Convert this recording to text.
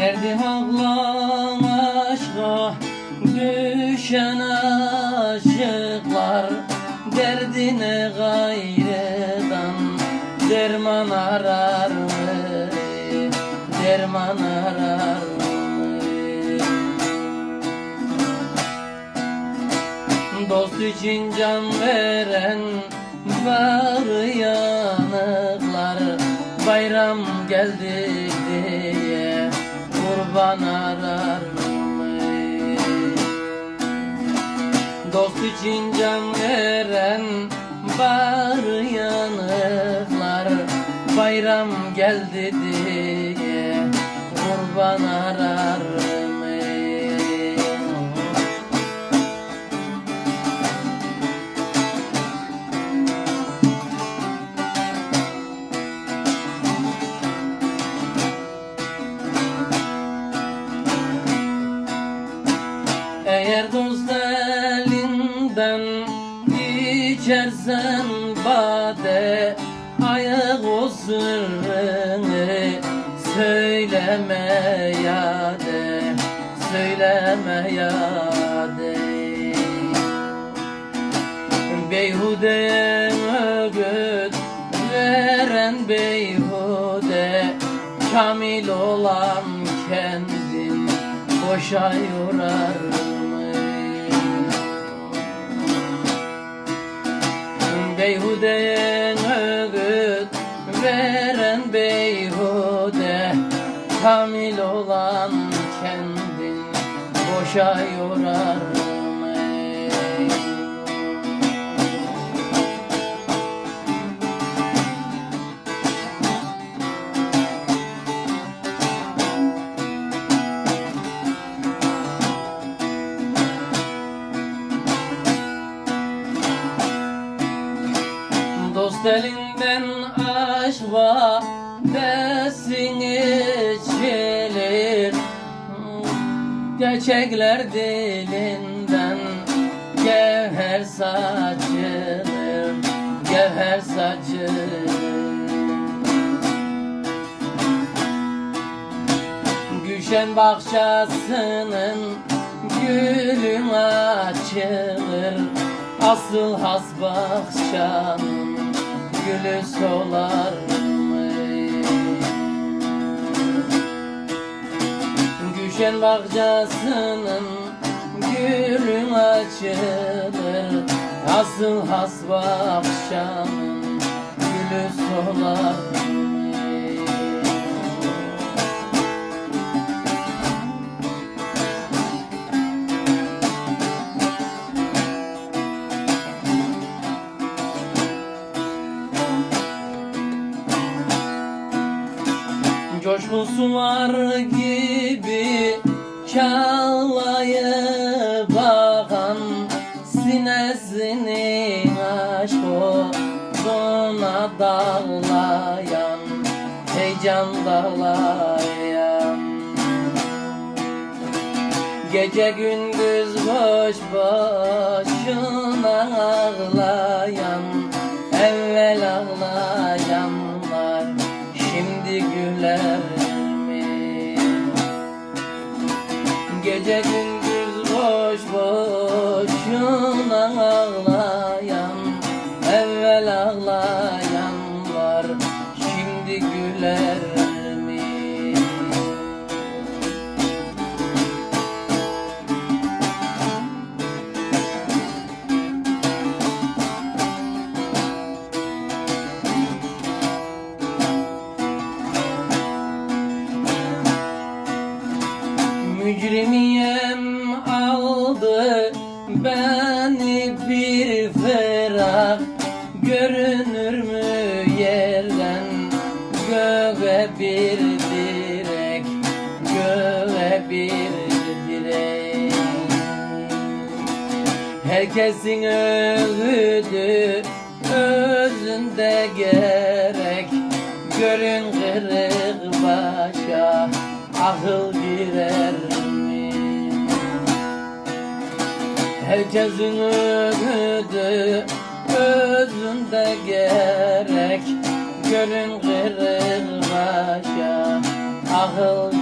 Derdim ağlan aşka düşen aşıklar Derdine gayreden derman arar mı? Derman arar mı? Dost için can veren var yanıklar Bayram geldi kurban arar mı? Dost için can veren var yanıklar Bayram geldi diye kurban arar? Eğer dost elinden içersen bade Ayak o sırrını söyleme ya de Söyleme ya de Beyhude ögüt veren beyhude Kamil olan kendin boşa yorar mı? Beyhude ögüt veren beyhude Kamil olan kendin boşa yorar Dost elinden aşva desin içilir. Gerçekler dilinden Gevher saçılır Gevher saçılır. Gülşen bahçesinin gülün açılır Asıl has bahçanın gülü solar mı? Gülşen bahçesinin gülün açılır Asıl has bahçanın gülü solar mı? Coşkun sular gibi çağlayıp bakan Sinesini aşk dona dağlayan Heyecan dağlayan Gece gündüz boş boşuna ağlayan ağlayanlar şimdi güler mi? Mücrimiyem aldı beni Herkesin öğüdü özünde gerek Görün kırık başa akıl girer mi? Herkesin öğüdü özünde gerek Görün kırık başa akıl